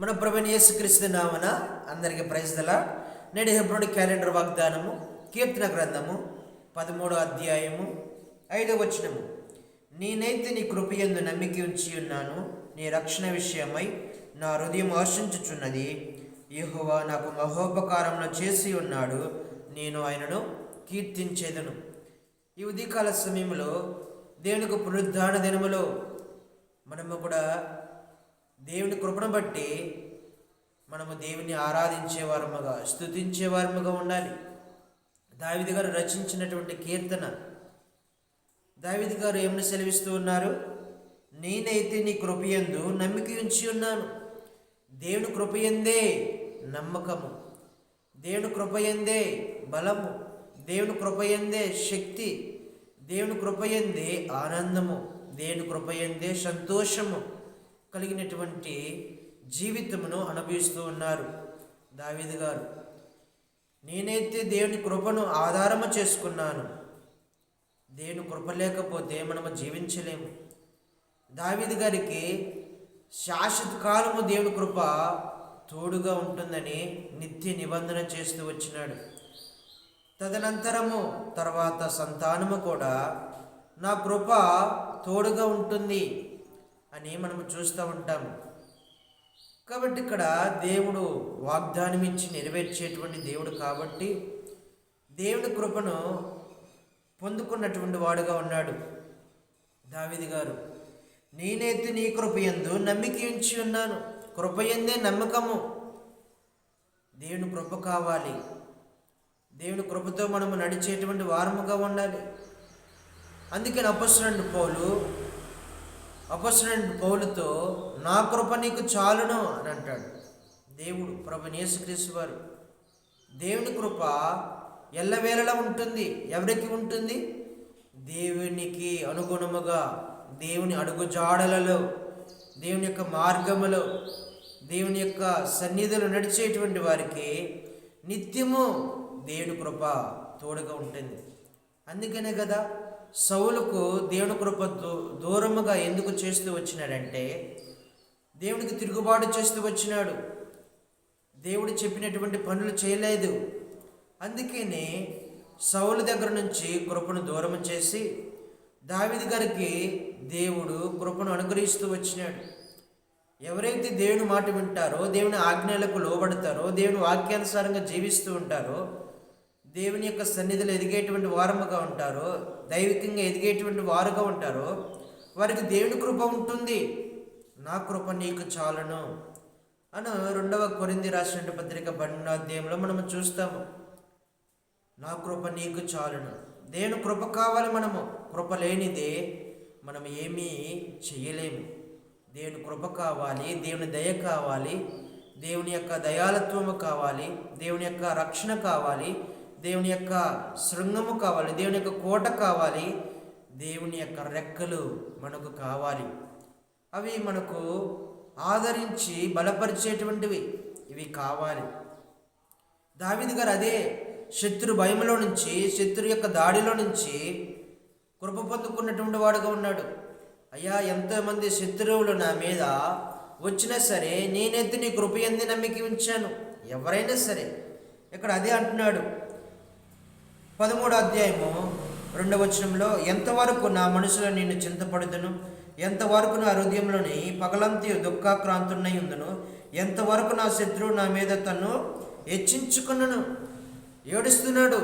మన ప్రభుని యేసుక్రీస్తు నామన అందరికీ ప్రైజ్దలా నేడు హెబ్రోని క్యాలెండర్ వాగ్దానము కీర్తన గ్రంథము పదమూడో అధ్యాయము ఐదవ వచనము. నేనైతే నీ కృపయందు నమ్మిక ఉంచి ఉన్నాను నీ రక్షణ విషయమై నా హృదయం ఆశించుచున్నది. యెహోవా నాకు మహోపకారంలో చేసి ఉన్నాడు నేను ఆయనను కీర్తించేదను. ఈ ఉదయకాల సమయంలో దేవునికి పునరుద్ధాన దినములో మనము కూడా దేవుని కృపను బట్టి మనము దేవుని ఆరాధించే వారముగా స్థుతించే వారముగా ఉండాలి. దావిది గారు రచించినటువంటి కీర్తన. దావిది గారు ఏమని సెలవిస్తూ ఉన్నారు? నేనైతే నీ కృపయందు నమ్మిక ఉంచి ఉన్నాను. దేవుని కృపయందే నమ్మకము. దేవుని కృపయందే బలము. దేవుని కృపయందే శక్తి. దేవుని కృపయందే ఆనందము. దేవుని కృపయందే సంతోషము. కలిగినటువంటి జీవితమును అనుభవిస్తూ ఉన్నారు దావీదు గారు. నేనైతే దేవుని కృపను ఆధారము చేసుకున్నాను. దేవుని కృప లేకపోతే మనము జీవించలేము. దావీదు గారికి శాశ్వత కాలము దేవుని కృప తోడుగా ఉంటుందని నిత్య నిబంధన చేస్తూ వచ్చినాడు. తదనంతరము తర్వాత సంతానము కూడా నా కృప తోడుగా ఉంటుంది. అని మనము చూస్తూ ఉంటాము. కాబట్టి ఇక్కడ దేవుడు వాగ్దానం ఇచ్చి నెరవేర్చేటువంటి దేవుడు కాబట్టి దేవుడి కృపను పొందుకున్నటువంటి వాడుగా ఉన్నాడు దావిది గారు. నేనైతే నీ కృపయందు నమ్మిక ఉంచి ఉన్నాను. కృపయందే నమ్మకము. దేవుని కృప కావాలి. దేవుని కృపతో మనము నడిచేటువంటి వారముగా ఉండాలి. అందుకని అపస్సునండు పౌలు అపసరుడు పౌలుతో నా కృప నీకు చాలును అని అంటాడు. దేవుడు ప్రభు యేసుక్రీస్తు వారు దేవుని కృప ఎల్లవేళలా ఉంటుంది. ఎవరికి ఉంటుంది? దేవునికి అనుగుణముగా దేవుని అడుగుజాడలలో దేవుని యొక్క మార్గములో దేవుని యొక్క సన్నిధిలో నడిచేటువంటి వారికి నిత్యము దేవుని కృప తోడుగా ఉంటుంది. అందుకనే కదా సౌలుకు దేవుని కృప దూ దూరముగా ఎందుకు చేస్తూ వచ్చినాడంటే దేవునికి తిరుగుబాటు చేస్తూ వచ్చినాడు. దేవుడు చెప్పినటువంటి పనులు చేయలేదు. అందుకనే సౌలు దగ్గర నుంచి కృపను దూరం చేసి దావిది గారికి దేవుడు కృపను అనుగ్రహిస్తూ వచ్చినాడు. ఎవరైతే దేవుని మాట వింటారో దేవుని ఆజ్ఞలకు లోబడతారో దేవుని వాక్యానుసారంగా జీవిస్తూ ఉంటారో దేవుని యొక్క సన్నిధిలో ఎదిగేటువంటి వారముగా ఉంటారో దైవికంగా ఎదిగేటువంటి వారుగా ఉంటారో వారికి దేవుని కృప ఉంటుంది. నా కృప నీకు చాలును. అని రెండవ కొరింది రాసిన పత్రిక పన్నెండో అధ్యాయంలో మనం చూస్తాము. నా కృప నీకు చాలును. దేవుని కృప కావాలి మనము? కృప లేనిదే మనం ఏమీ చేయలేము. దేవుని కృప కావాలి దేవుని దయ కావాలి దేవుని యొక్క దయాలత్వము కావాలి దేవుని యొక్క రక్షణ కావాలి దేవుని యొక్క శృంగము కావాలి దేవుని యొక్క కోట కావాలి దేవుని యొక్క రెక్కలు మనకు కావాలి. అవి మనకు ఆదరించి బలపరిచేటువంటివి ఇవి కావాలి. దావిది గారు అదే శత్రు భయములో నుంచి శత్రు యొక్క దాడిలో నుంచి కృప పొందుకున్నటువంటి వాడుగా ఉన్నాడు. అయ్యా ఎంతోమంది శత్రువులు నా మీద వచ్చినా సరే నేనైతే నీ కృప ఎందు నమ్మిక ఉంచాను? ఎవరైనా సరే. ఇక్కడ అదే అంటున్నాడు. పదమూడో అధ్యాయము రెండవ వచనంలో ఎంతవరకు నా మనసులో నేను చింతపడుదును? ఎంతవరకు నా హృదయంలోని పగలంతి దుఃఖాక్రాంతున్నై ఉందను? ఎంతవరకు నా శత్రువు నా మీద తను హెచ్చించుకున్నను ఏడుస్తున్నాడు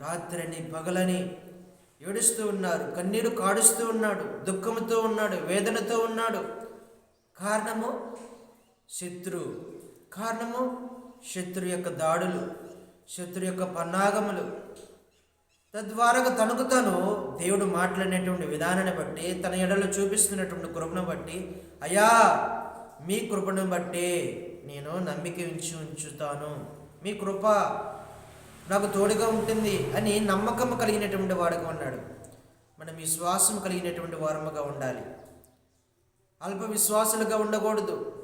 రాత్రిని పగలని ఏడుస్తూ ఉన్నారు కన్నీరు కాడుస్తూ ఉన్నాడు. దుఃఖంతో ఉన్నాడు. వేదనతో ఉన్నాడు. కారణము శత్రు కారణము శత్రు యొక్క దాడులు. శత్రు యొక్క పన్నాగములు. తద్వారా తనకు తను దేవుడు మాట్లాడినటువంటి విధానాన్ని బట్టి తన ఎడలో చూపిస్తున్నటువంటి కృపను బట్టి అయ్యా మీ కృపను బట్టి నేను నమ్మిక ఉంచి ఉంచుతాను. మీ కృప నాకు తోడుగా ఉంటుంది అని నమ్మకం కలిగినటువంటి వాడుగా ఉన్నాడు. మనం విశ్వాసం కలిగినటువంటి వారముగా ఉండాలి. అల్ప విశ్వాసులుగా ఉండకూడదు.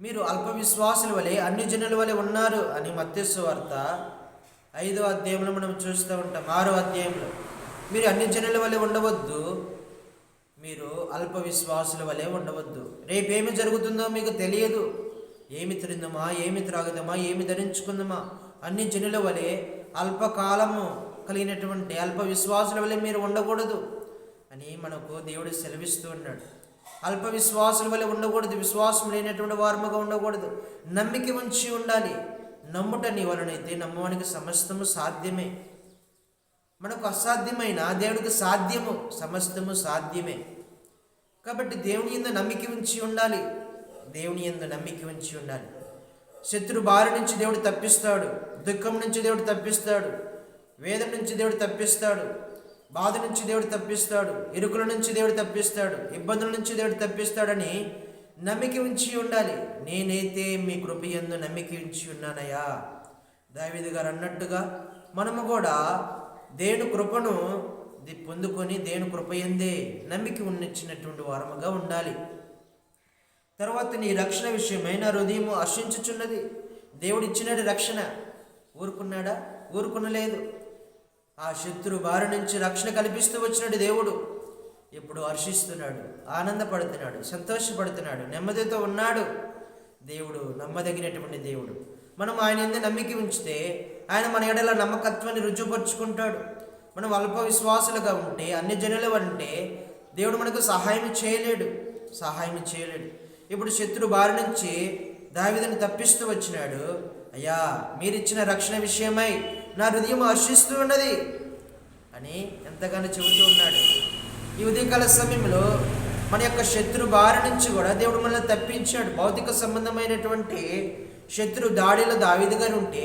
మీరు అల్ప విశ్వాసుల వలె అన్ని జనుల వలె ఉన్నారు అని మత్స్సు వార్త ఐదో అధ్యాయంలో మనం చూస్తూ ఉంటాం. ఆరో అధ్యాయంలో. మీరు అన్ని జనుల వలె ఉండవద్దు. మీరు అల్ప విశ్వాసుల వలె ఉండవద్దు. రేపేమి జరుగుతుందో మీకు తెలియదు. ఏమి తిరిందమా ఏమి త్రాగుదామా? ఏమి ధరించుకుందామా? అన్ని జనుల వలె అల్పకాలము కలిగినటువంటి అల్ప విశ్వాసుల వలె మీరు ఉండకూడదు అని మనకు దేవుడు సెలవిస్తూ ఉన్నాడు. అల్ప విశ్వాసుల వలె ఉండకూడదు. విశ్వాసం లేనటువంటి వారముగా ఉండకూడదు. నమ్మిక ఉంచి ఉండాలి. నమ్ముట నీ వలనైతే నమ్మవానికి సమస్తము సాధ్యమే. మనకు అసాధ్యమైన దేవుడికి సాధ్యము సమస్తము సాధ్యమే. కాబట్టి దేవుని ఎందు నమ్మిక ఉంచి ఉండాలి. దేవుని ఎందు నమ్మిక ఉంచి ఉండాలి. శత్రు బారి నుంచి దేవుడు తప్పిస్తాడు. దుఃఖం నుంచి దేవుడు తప్పిస్తాడు. వేదం నుంచి దేవుడు తప్పిస్తాడు. బాధ నుంచి దేవుడు తప్పిస్తాడు ఇరుకుల నుంచి దేవుడు తప్పిస్తాడు ఇబ్బందుల నుంచి దేవుడు తప్పిస్తాడని నమ్మిక ఉంచి ఉండాలి. నేనైతే మీ కృప ఎందు నమ్మిక ఉంచి ఉన్నానయ్యా. దావిది గారు అన్నట్టుగా మనము కూడా దేవుని కృపను పొందుకొని దేవుని కృప ఎందే నమ్మిక ఉన్నచ్చినటువంటి వారముగా ఉండాలి. తర్వాత నీ రక్షణ విషయమైన హృదయము హర్షించుచున్నది. దేవుడిచ్చినాడు రక్షణ. ఊరుకున్నాడా? ఊరుకునలేదు. ఆ శత్రు బారి నుంచి రక్షణ కల్పిస్తూ వచ్చినాడు దేవుడు. ఇప్పుడు హర్షిస్తున్నాడు ఆనందపడుతున్నాడు సంతోషపడుతున్నాడు నెమ్మదితో ఉన్నాడు దేవుడు నమ్మదగినటువంటి దేవుడు. మనం ఆయన ఎందు నమ్మిక ఉంచితే ఆయన మన ఎడల నమ్మకత్వాన్ని రుజువుపరుచుకుంటాడు. మనం అల్ప విశ్వాసులుగా ఉంటే అన్ని జనులు అంటే దేవుడు మనకు సహాయం చేయలేడు సహాయం చేయలేడు. ఇప్పుడు శత్రు బారి నుంచి దావిదని తప్పిస్తూ వచ్చినాడు. అయ్యా మీరిచ్చిన రక్షణ విషయమై నా హృదయం హర్షిస్తూ ఉన్నది అని ఎంతగానో చెబుతూ ఉన్నాడు. ఈ ఉదయకాల సమయంలో మన యొక్క శత్రు బారి నుంచి కూడా దేవుడు మనల్ని తప్పించాడు. భౌతిక సంబంధమైనటువంటి శత్రు దాడిలో దావిదిగా ఉంటే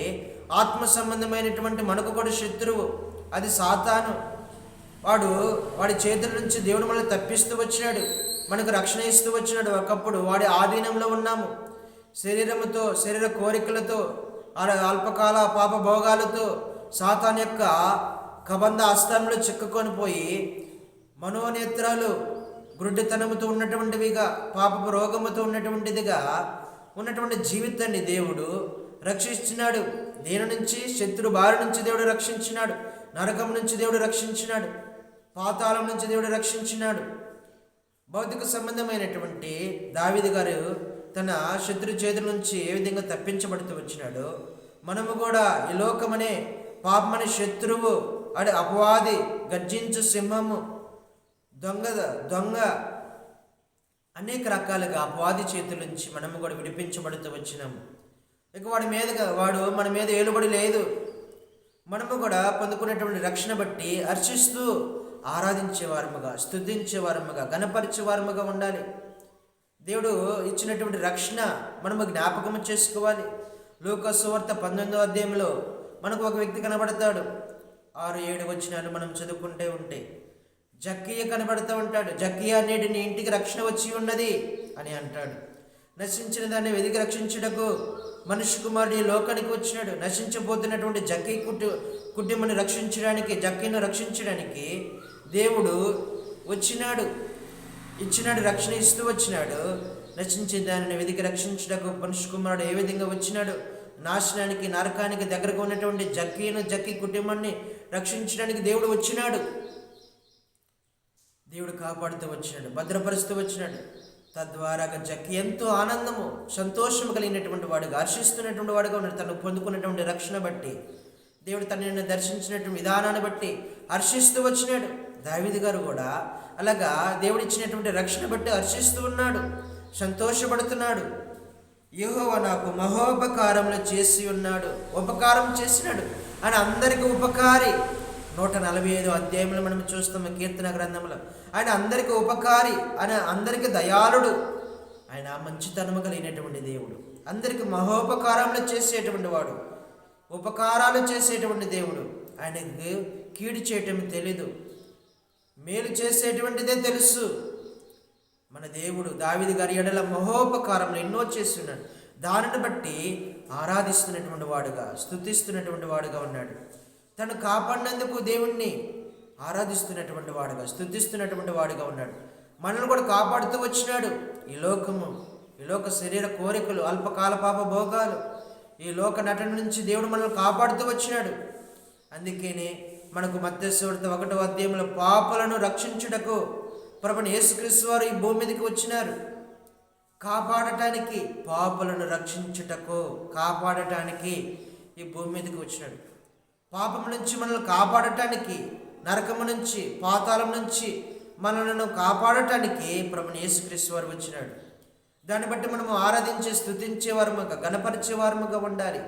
ఆత్మ సంబంధమైనటువంటి మనకు కూడా శత్రువు అది సాతాను. వాడు వాడి చేతుల నుంచి దేవుడు మనల్ని తప్పిస్తూ వచ్చినాడు. మనకు రక్షణ ఇస్తూ వచ్చినాడు. ఒకప్పుడు వాడి ఆధీనంలో ఉన్నాము. శరీరముతో శరీర కోరికలతో అల్పకాల పాప భోగాలతో సాతాన్ యొక్క కబంధ అస్తంలో చిక్కుకొని పోయి మనోనేత్రాలు గుడ్డితనముతో ఉన్నటువంటివిగా పాపపు రోగముతో ఉన్నటువంటిదిగా ఉన్నటువంటి జీవితాన్ని దేవుడు రక్షించినాడు. దేని నుంచి శత్రు బారి నుంచి దేవుడు రక్షించినాడు. నరకం నుంచి దేవుడు రక్షించినాడు. పాతాళం నుంచి దేవుడు రక్షించినాడు. భౌతిక సంబంధమైనటువంటి దావిది గారు తన శత్రు చేతుల నుంచి ఏ విధంగా తప్పించబడుతూ వచ్చినాడో మనము కూడా ఈ లోకమనే పాపమనే శత్రువు అడి అపవాది గర్జించు సింహము దొంగ దొంగ అనేక రకాలుగా అపవాది చేతుల నుంచి మనము కూడా విడిపించబడుతూ వచ్చినాము. ఇక వాడి మీదగా వాడు మన మీద ఏలుబడి లేదు. మనము కూడా పొందుకునేటువంటి రక్షణ బట్టి హర్షిస్తూ ఆరాధించేవారముగా స్థుతించేవారముగా గణపరిచేవారముగా ఉండాలి. దేవుడు ఇచ్చినటువంటి రక్షణ మనము జ్ఞాపకం చేసుకోవాలి. లోకసువార్త పంతొమ్మిదో అధ్యాయంలో మనకు ఒక వ్యక్తి కనబడతాడు. ఆరు ఏడు వచ్చినాలు మనం చదువుకుంటే ఉంటే జక్కియ కనబడుతూ ఉంటాడు. జక్కియ నేటి నీ ఇంటికి రక్షణ వచ్చి ఉన్నది అని అంటాడు. నశించిన దాన్ని వెదికి రక్షించుటకు మనిషి కుమారుడు ఈ లోకానికి వచ్చినాడు. నశించబోతున్నటువంటి జక్కి కుటు కుటుంబాన్ని రక్షించడానికి జక్కిను రక్షించడానికి దేవుడు వచ్చినాడు. ఇచ్చినాడు రక్షణ ఇస్తూ వచ్చినాడు. నశించే దానిని వెతికి రక్షించడానికి మనుషు కుమారుడు ఏ విధంగా వచ్చినాడు? నాశనానికి నరకానికి దగ్గరకు ఉన్నటువంటి జక్కీను జక్కి కుటుంబాన్ని రక్షించడానికి దేవుడు వచ్చినాడు. దేవుడు కాపాడుతూ వచ్చినాడు భద్రపరుస్తూ వచ్చినాడు. తద్వారా జక్కి ఎంతో ఆనందము సంతోషము కలిగినటువంటి వాడుగా హర్షిస్తున్నటువంటి వాడుగా ఉన్నాడు. తను పొందుకున్నటువంటి రక్షణ బట్టి దేవుడు తనని దర్శించినటువంటి విధానాన్ని బట్టి హర్షిస్తూ వచ్చినాడు. దావిది గారు కూడా అలాగా దేవుడిచ్చినటువంటి రక్షణ బట్టి హర్షిస్తూ ఉన్నాడు సంతోషపడుతున్నాడు. యహోవ నాకు మహోపకారములు చేసి ఉన్నాడు ఉపకారం చేసినాడు అని అందరికీ ఉపకారి. నూట నలభై ఐదు అధ్యాయంలో మనం చూస్తాము కీర్తన గ్రంథంలో. ఆయన అందరికీ ఉపకారి ఆయన అందరికీ దయాళుడు. ఆయన మంచితనము కలిగినటువంటి దేవుడు. అందరికీ మహోపకారములు చేసేటువంటి వాడు. ఉపకారాలు చేసేటువంటి దేవుడు. ఆయనకి కీడు చేయటం తెలీదు. మేలు చేసేటువంటిదే తెలుసు. మన దేవుడు దావిది గారి ఎడల మహోపకారంలో ఎన్నో చేస్తున్నాడు. దానిని బట్టి ఆరాధిస్తున్నటువంటి వాడుగా స్థుతిస్తున్నటువంటి వాడుగా ఉన్నాడు. తను కాపాడినందుకు దేవుణ్ణి ఆరాధిస్తున్నటువంటి వాడుగా స్థుతిస్తున్నటువంటి వాడుగా ఉన్నాడు. మనల్ని కూడా కాపాడుతూ వచ్చినాడు ఈ లోకము ఈ లోక శరీర కోరికలు అల్పకాల పాప భోగాలు. ఈ లోక నటన నుంచి దేవుడు మనల్ని కాపాడుతూ వచ్చినాడు. అందుకనే మనకు మధ్యస్వర్థ ఒకటో అధ్యాయంలో పాపలను రక్షించుటకు ప్రభుని యేసుక్రీస్తు వారు ఈ భూమి మీదకి వచ్చినారు. కాపాడటానికి పాపులను రక్షించుటకు కాపాడటానికి ఈ భూమి మీదకి వచ్చినాడు. పాపం నుంచి మనల్ని కాపాడటానికి నరకము నుంచి పాతాళం నుంచి మనలను కాపాడటానికి ప్రభుని యేసుక్రీస్తు వారు వచ్చినాడు. దాన్ని బట్టి మనము ఆరాధించే స్థుతించేవారముగా గణపరిచేవారముగా ఉండాలి.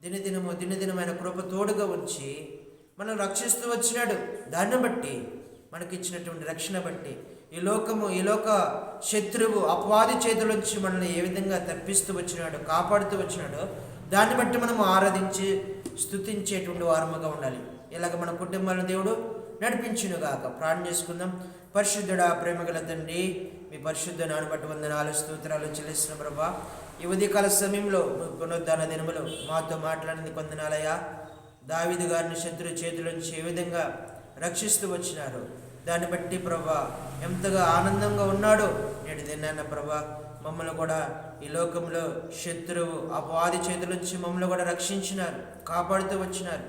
దినదినము దినదినమైన కృప తోడుగా ఉంచి మనం రక్షిస్తూ వచ్చినాడు. దాన్ని బట్టి మనకిచ్చినటువంటి రక్షణ బట్టి ఈ లోకము ఈ లోక శత్రువు అపవాది చేతుల నుంచి మనల్ని ఏ విధంగా తప్పిస్తూ వచ్చినాడు కాపాడుతూ వచ్చినాడో దాన్ని బట్టి మనము ఆరాధించి స్థుతించేటువంటి వారముగా ఉండాలి. ఇలాగ మన కుటుంబాలను దేవుడు నడిపించునుగాక. ప్రాణం చేసుకుందాం. పరిశుద్ధుడా ప్రేమగల తండ్రి మీ పరిశుద్ధ నానుబట్టి వందనాలు స్తోత్రాలు చెల్లిస్తున్న ప్రభా. ఈ ఉదయకాల సమయంలో పునరుద్ధరణ పునరుద్ధాన మాతో మాట్లాడింది కొందనాలయ్యా దావిదు గారిని శత్రు చేతుల నుంచి ఏ విధంగా రక్షిస్తూ వచ్చినారు. దాన్ని బట్టి ప్రభా ఎంతగా ఆనందంగా ఉన్నాడో నేడు తిన్నాను ప్రభా? మమ్మల్ని కూడా ఈ లోకంలో శత్రువు అపవాది చేతుల నుంచి మమ్మల్ని కూడా రక్షించినారు కాపాడుతూ వచ్చినారు.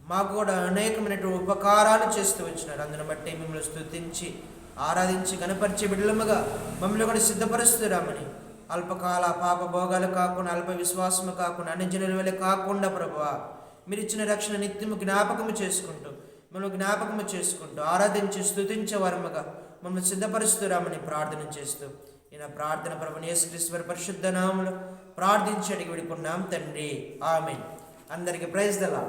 మాకు కూడా అనేకమైనటువంటి ఉపకారాలు చేస్తూ వచ్చినారు. అందుని బట్టి మిమ్మల్ని స్థుతించి ఆరాధించి గణపరిచే బిడ్డలముగా మమ్మల్ని కూడా సిద్ధపరుస్తున్నామని. అల్పకాల పాప భోగాలు కాకుండా అల్ప విశ్వాసము కాకుండా అన్ని జనుల కాకుండా ప్రభావ మీరు ఇచ్చిన రక్షణ నిత్యము జ్ఞాపకము చేసుకుంటూ మిమ్మల్ని జ్ఞాపకము చేసుకుంటూ ఆరాధించి స్థుతించవరముగా మమ్మల్ని సిద్ధపరుస్తున్నామని ప్రార్థన చేస్తూ ఈయన ప్రార్థన ప్రభుని యేసుక్రీశ్వర పరిశుద్ధ నామలు ప్రార్థించి అడిగి విడుకున్నాం తండ్రి. ఆమె అందరికీ ప్రైజ్ దలా